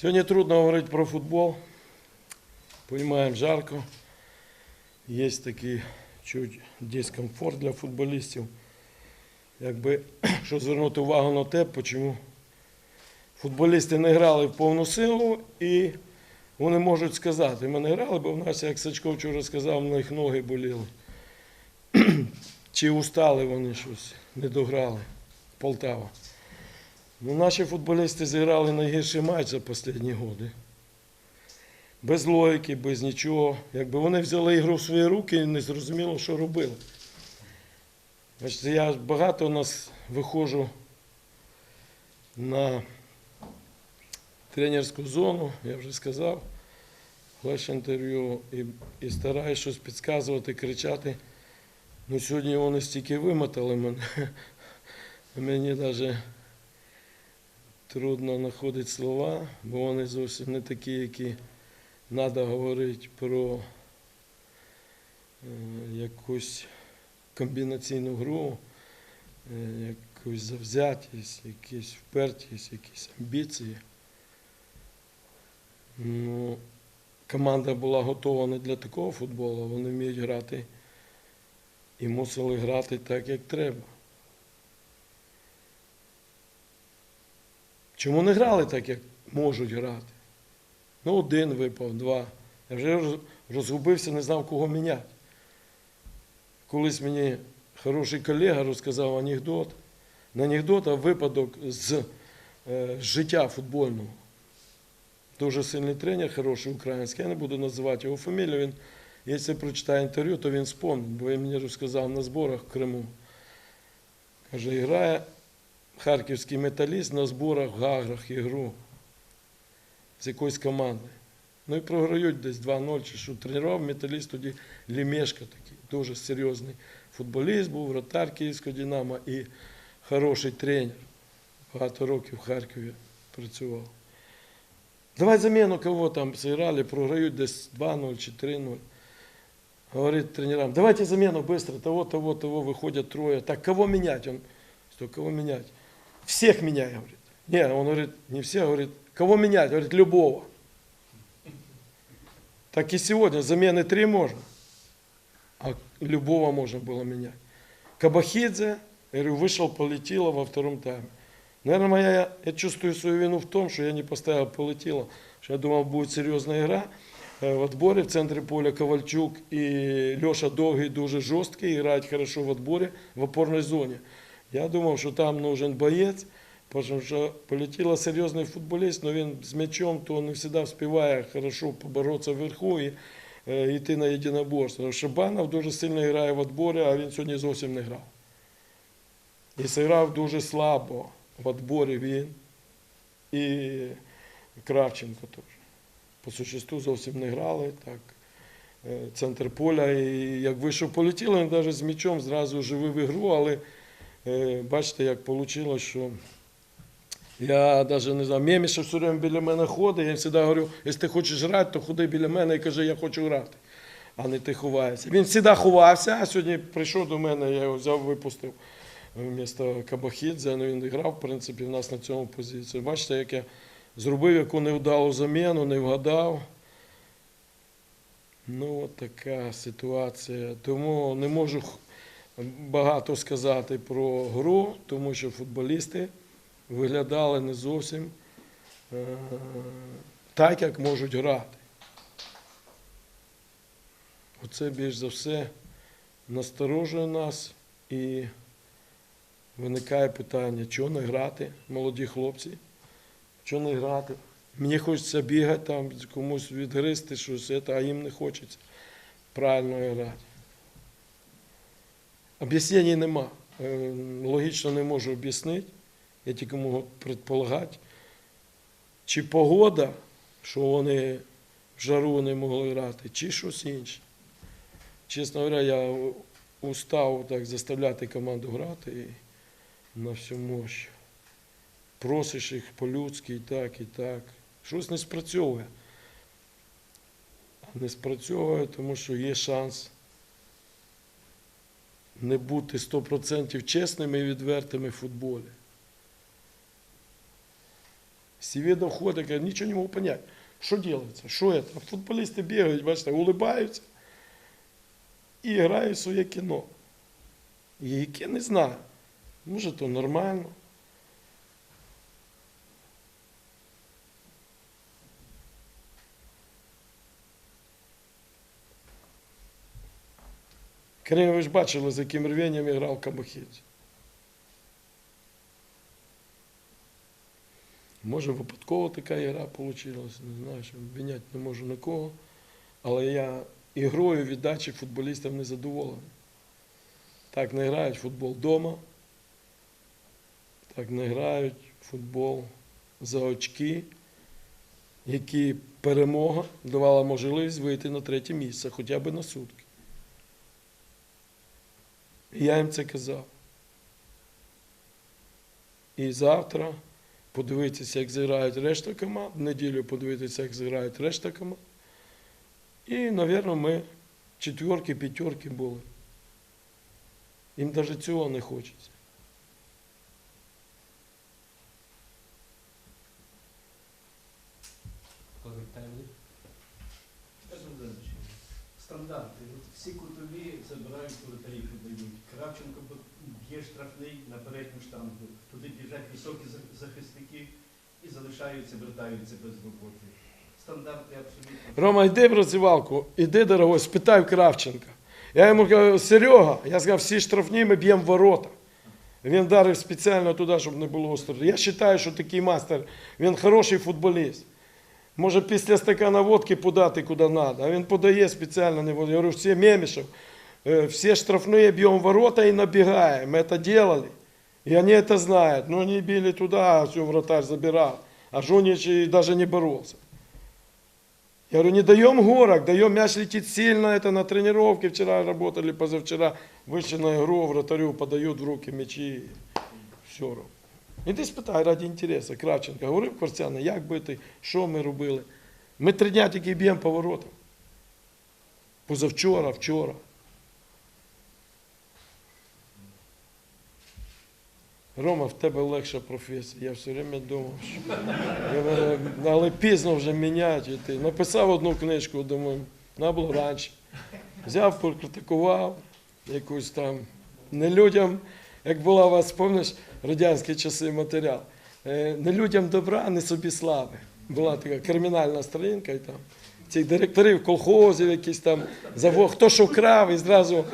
Сьогодні трудно говорити про футбол. Понимаємо, жарко. Є такий чуть дискомфорт для футболістів. Якби що звернути увагу на те, чому футболісти не грали в повну силу і вони можуть сказати, ми не грали, бо в нас, як Сачко вчора сказав, в них ноги боліли. Чи устали вони щось, не дограли. Полтава. Ну, наші футболісти зіграли найгірший матч за останні роки. Без логіки, без нічого. Якби вони взяли ігру в свої руки і не зрозуміло, що робили. Бачите, я багато у нас виходжу на тренерську зону, я вже сказав, флеш інтерв'ю і, і стараюсь щось підказувати, кричати. Ну, сьогодні вони стільки вимотали мене. Мені навіть трудно знаходити слова, бо вони зовсім не такі, які треба говорити про е, якусь комбінаційну гру, е, якусь завзятість, якусь впертість, якісь амбіції. Ну, команда була готова не для такого футболу, вони вміють грати і мусили грати так, як треба. Чому не грали так, як можуть грати? Ну, один випав, два. Я вже розгубився, не знав, кого міняти. Колись мені хороший колега розказав анекдот. Не анекдот, а випадок з е, життя футбольного. Дуже сильний тренер, хороший український. Я не буду називати його фамілію. Він, якщо прочитає інтерв'ю, то він спомнить, бо він мені розказав на зборах в Криму. Каже, грає харківський металіст на зборах в Гаграх ігру з якоїсь команди. Ну і програють десь 2-0 чи що. Тренував металіст тоді Лімешка такий, дуже серйозний футболіст був, вратар Київського Динамо і хороший тренер. Багато років в Харкові працював. Давай заміну кого там зіграли, програють десь 2-0 чи 3-0. Говорит тренерам, давайте замену быстро, того, того, того, выходят трое. Так, кого менять? Он, что, кого менять? Всех меняй, говорит. Не, он говорит, не всех, говорит, кого менять? Говорит, любого. Так и сегодня замены три можно, а любого можно было менять. Кабахидзе, я говорю, вышел, полетело во втором тайме. Наверное, моя, я чувствую свою вину в том, что я не поставил полетело, что я думал, будет серьезная игра. Е, В отборі в центрі поля Ковальчук і Льоша Довгий дуже жорсткий, грають хорошо в отборі в опорній зоні. Я думав, що там нужен боєць, тому що полетіло серйозний футболіст, але він з м'ячом то не завжди встигає хорошо поборотися вверху і е, йти на єдиноборство. Шабанов дуже сильно грає в отборі, а він сьогодні зовсім не грав. І зіграв дуже слабо в отборі він і Кравченко теж по существу зовсім не грали. Так. Е, Центр поля, і як вийшов полетіло, він навіть з м'ячом зразу живив ігру, але бачите, як вийшло, що я навіть не знаю, Меміша все время біля мене ходить, я завжди говорю, якщо ти хочеш грати, то ходи біля мене і кажи, я хочу грати, а не ти ховаєшся. Він завжди ховався, а сьогодні прийшов до мене, я його взяв, випустив вмісто Кабахідзе, ну він грав, в принципі, в нас на цьому позиції. Бачите, як я зробив яку невдалу заміну, не вгадав. Ну, от така ситуація. Тому не можу багато сказати про гру, тому що футболісти виглядали не зовсім е, так, як можуть грати. Оце більш за все насторожує нас і виникає питання, чого не грати, молоді хлопці. Що не грати? Мені хочеться бігати, там, комусь відгризти щось, а їм не хочеться правильно грати. Об'яснень нема. Е, Логічно не можу об'яснити. Я тільки можу предполагати. Чи погода, що вони в жару не могли грати, чи щось інше. Чесно говоря, я устав так заставляти команду грати і на всю мощь просиш їх по-людськи і так, і так. Щось не спрацьовує. Не спрацьовує, тому що є шанс не бути 100% чесними і відвертими в футболі. Сіві ходить, каже, нічого не можу понять. Що робиться? Що це? Футболісти бігають, бачите, улибаються і грають своє кіно. І яке не знаю. Може, то нормально. Крім, ви ж бачили, з яким рвенням грав Кабахідзе. Може, випадково така ігра вийшла, не знаю, що обвиняти не можу нікого. Але я ігрою віддачі футболістам не задоволений. Так не грають футбол вдома, так не грають футбол за очки, які перемога давала можливість вийти на третє місце, хоча б на сутки. І я їм це казав. І завтра подивитися, як зіграють решта команд, в неділю подивитися, як зіграють решта команд. І, мабуть, ми четверки, п'ятерки були. Їм навіть цього не хочеться. Стандарти. Всі кутові забирають воротарів дають. Кравченко б'є штрафний на передню штангу. Туди біжать високі захисники і залишаються, вертаються без роботи. Стандарти абсолютно. Рома, йди в розвивалку, іди, дорогой, спитай в Кравченка. Я йому кажу, Серега, я сказав, всі штрафні ми б'ємо ворота. Він вдарив спеціально туди, щоб не було остро. Я вважаю, що такий мастер, він хороший футболіст. Може після стакана водки подати куди треба, а він подає спеціально не водить. Я говорю, всі Мемішев, э, все штрафные бьем в ворота и набегаем. Мы это делали. И они это знают. Но они били туда, а все вратарь забирал. А Жунич и даже не боролся. Я говорю, не даем горок, даем мяч летит сильно, это на тренировке вчера работали, позавчера вышли на игру, вратарю подают в руки мячи, все равно. Іди спитай раді інтересу, Кравченка, говорив Корцяна, як бити, що ми робили. Ми три дня тільки б'ємо по воротам. Позавчора, вчора. Рома, в тебе легша професія. Я все время думав, що але пізно вже міняти. Ти написав одну книжку, думаю, треба було раніше. Взяв, покритикував якусь там не людям, як була у вас, пам'ятаєш, радянські часи матеріал. Е, Не людям добра, не собі слави. Була така кримінальна сторінка і там. Цих директорів колхозів, якісь там завод, хто що крав, і зразу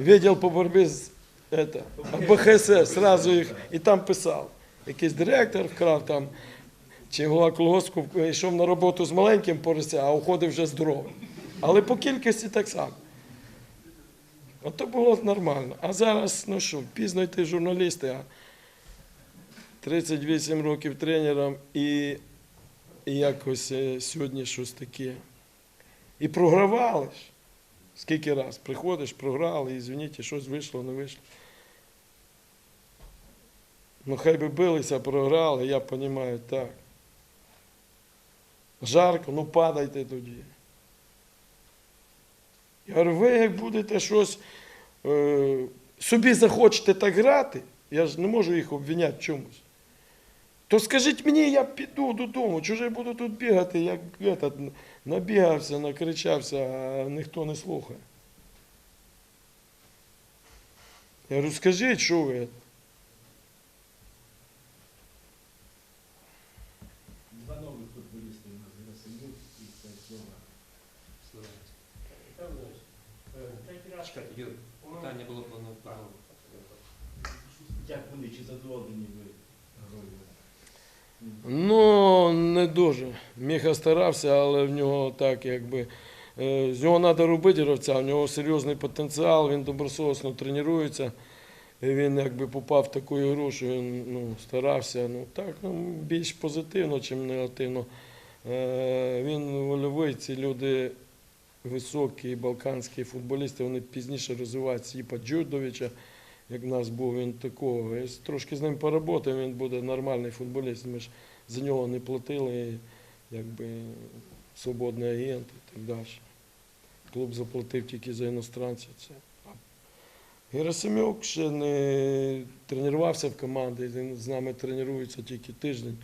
відділ по боротьбі з это, БХСС, зразу їх і там писав. Якийсь директор вкрав там, чи голова колгоспу йшов на роботу з маленьким порося, а уходив вже здоровим. Але по кількості так само. Ото було нормально. А зараз, ну що, пізно йти журналісти, а 38 років тренером і, і якось е, сьогодні щось таке. І програвали ж. Скільки раз приходиш, програли, і звініть, щось вийшло, не вийшло. Ну, хай би билися, програли, я розумію, так. Жарко, ну падайте тоді. Я говорю, ви як будете щось е, собі захочете так грати, я ж не можу їх обвиняти чомусь. То скажіть мені, я піду додому, чуже я буду тут бігати, як этот, набігався, накричався, а ніхто не слухає. Я говорю, скажіть, що ви? Два нових футболісти у нас Герасимюк і це Слова. Словенський. Чекайте, Юр, питання було ну, Як вони чи задоволені ви грою? Ну, не дуже. Міха старався, але в нього так, якби. е, З нього треба робити гравця, в нього серйозний потенціал, він добросовісно тренується. Він якби попав в таку ігру, що він ну, старався. Ну, так, ну, більш позитивно, ніж негативно. Е, Він вольовий, ці люди високі, балканські футболісти, вони пізніше розвиваються. Типа Джудовича, як в нас був він такого. Я трошки з ним поработав, він буде нормальний футболіст. Ми ж за нього не платили, якби свободний агент і так далі. Клуб заплатив тільки за іностранця. Це. Герасимюк ще не тренувався в команді, він з нами тренується тільки тиждень.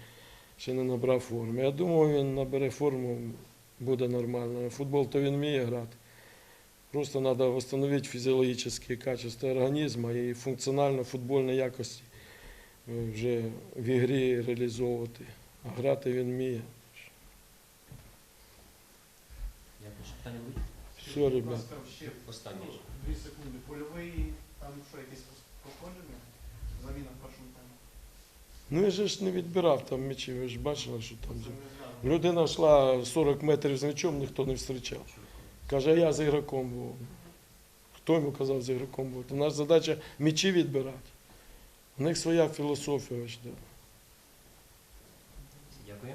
ще не набрав форми. Я думаю, він набере форму, буде нормально. Футбол то він вміє грати. Просто треба встановити фізіологічні качества організму і функціонально футбольні якості вже в ігрі реалізовувати. А грати він вміє. Все, ребят. ну, дві секунди. Польовий, там що, якесь проходження? Заміна в першому таймі? Ну я же ж не відбирав там м'ячі, ви ж бачили, що там. Людина йшла 40 метрів з м'ячом, ніхто не зустрічав. Каже, я з ігроком був. Хто йому казав з ігроком бути? Наша задача м'ячі відбирати. У них своя філософія. Дякую.